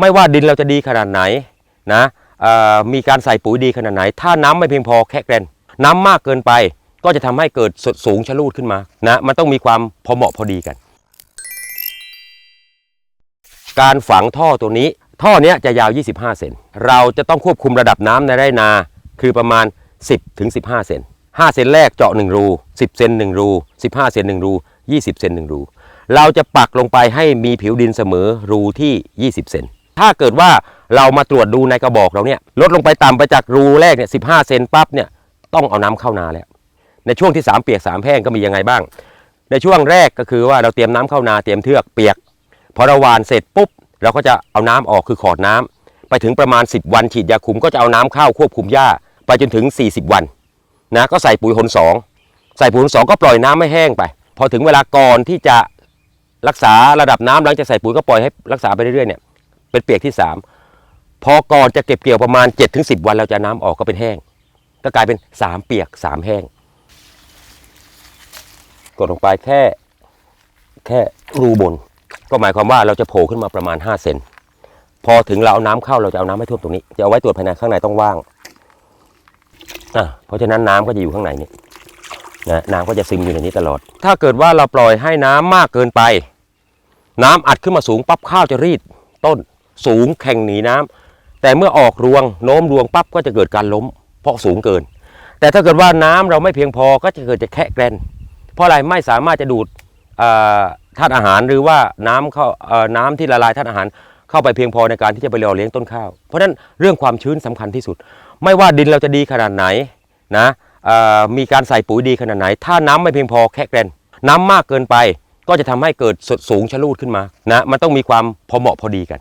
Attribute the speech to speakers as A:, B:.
A: ไม่ว่าดินเราจะดีขนาดไหนนะมีการใส่ปุ๋ยดีขนาดไหน ถ้าน้ำไม่เพียงพอแค่แกรนน้ำมากเกินไป ก็จะทำให้เกิดสดสูงชะลูดขึ้นมานะมันต้องมีความพอเหมาะพอดีกัน การฝังท่อตัวนี้ ท่อเนี้ยจะยาว 25 เซนเราจะต้องควบคุมระดับน้ำในไร่นาคือประมาณ 10ถึง15 เซน5 เซนแรกเจาะ1รู10 เซน1รู15 เซน1รู20 เซน1รูเราจะปักลงไปให้มีผิวดินเสมอรูที่ 20 เซน ถ้าเกิดว่าเรามาตรวจดูในกระบอกเราเนี่ยลดลงไปต่ำไปจากรูแรกเนี่ย15เซนปั๊บเนี่ยต้องเอาน้ำเข้านาแล้ว ในช่วงที่ 3 เปียก 3แห้งก็มียังไงบ้าง ในช่วงแรกก็คือว่าเราเตรียมน้ำเข้านาเตรียมเทือกเปียก พอเราหวานเสร็จปุ๊บ เราก็จะเอาน้ำออกคือขอดน้ำไปถึงประมาณ 10 วันฉีดยาคุมก็จะเอาน้ำเข้าควบคุมหญ้าไปจนถึง 40 วันนะก็ใส่ปุ๋ยหนสองใส่ปุ๋ยหนสองก็ปล่อยน้ำไม่แห้งไป พอถึงเวลาก่อนที่จะรักษาระดับน้ำหลังจากใส่ปุ๋ยก็ปล่อยให้รักษาไปเรื่อยๆเนี่ย เป็นเปียกที่3พอก่อนจะเก็บเกี่ยวประมาณ7-10วันเราจะน้ำออกก็เป็นแห้ง ก็กลายเป็น3เปียก3แห้ง กดลงไปแค่แค่รูบน ก็หมายความว่าเราจะโผล่ขึ้นมาประมาณ5เซนพอถึงเราเอาน้ำเข้าเราจะเอาน้ำให้ท่วมตรงนี้ จะเอาไว้ตรวจภายในข้างในต้องว่างอะเพราะฉะนั้นน้ำก็จะอยู่ข้างในนี้นะน้ำก็จะซึมอยู่ในนี้ตลอด ถ้าเกิดว่าเราปล่อยให้น้ำมากเกินไป น้ำอัดขึ้นมาสูงปั๊บข้าวจะรีดต้น สูงแข่งหนีน้ำแต่เมื่อออกรวงโน้มรวงปั๊บก็จะเกิดการล้ม เพราะสูงเกิน แต่ถ้าเกิดว่าน้ำเราไม่เพียงพอก็จะเกิดจะแคะแกรนเพราะอะไรไม่สามารถจะดูดธาตุอาหารหรือว่าน้ำเข้าน้ำที่ละลายธาตุอาหารเข้าไปเพียงพอในการที่จะไปหล่อเลี้ยงต้นข้าว เพราะฉะนั้นเรื่องความชื้นสำคัญที่สุด ไม่ว่าดินเราจะดีขนาดไหนนะมีการใส่ปุ๋ยดีขนาดไหน ถ้าน้ำไม่เพียงพอแค่แกรนน้ำมากเกินไป ก็จะทำให้เกิดสดสูงชะลูดขึ้นมานะมันต้องมีความพอเหมาะพอดีกัน